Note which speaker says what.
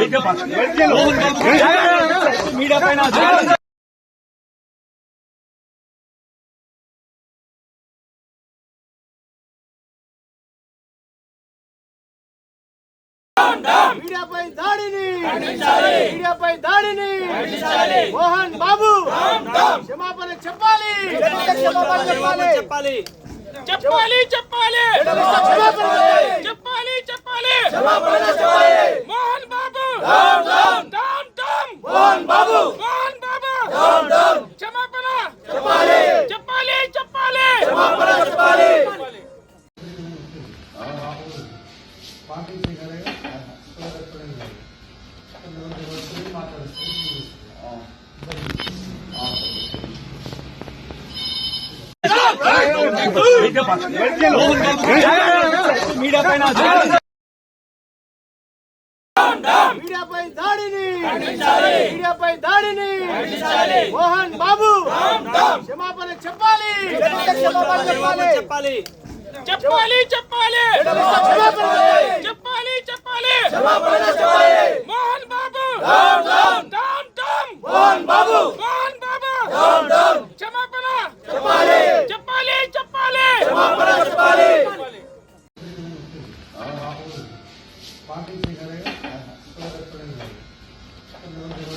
Speaker 1: Media పైన
Speaker 2: మీడియాపై దాడిని మీడియాపై దాడిని. మోహన్ బాబు క్షమాపణ చెప్పాలి. చెప్పాలి.
Speaker 3: చెప్పాలి. చెప్పాలి చెప్పాలి
Speaker 2: క్షమాపణ చెప్పాలి
Speaker 3: Mohan Babu
Speaker 2: down.
Speaker 3: Down down
Speaker 2: Babu!
Speaker 3: Mohan Babu!
Speaker 2: Down down
Speaker 3: క్షమాపణ!
Speaker 2: చెప్పాలి!
Speaker 3: చెప్పాలి చెప్పాలి!
Speaker 2: క్షమాపణ చెప్పాలి!
Speaker 1: మీడియా పైన
Speaker 2: మీడియాపై దాడిని మీడియాపై దాడిని మోహన్ బాబు క్షమాపణ చెప్పాలి క్షమాపణ చెప్పాలి
Speaker 3: చెప్పాలి చెప్పాలి చెప్పాలి
Speaker 2: క్షమాపణ చెప్పాలి
Speaker 3: చెప్పాలి చెప్పాలి
Speaker 2: క్షమాపణ చెప్పాలి
Speaker 3: Mohan Babu
Speaker 2: down down
Speaker 3: down down
Speaker 2: Mohan Babu
Speaker 3: Mohan Babu
Speaker 2: down down
Speaker 3: క్షమాపణ
Speaker 2: చెప్పాలి
Speaker 3: చెప్పాలి చెప్పాలి
Speaker 2: క్షమాపణ చెప్పాలి
Speaker 4: పార్టీ Thank you.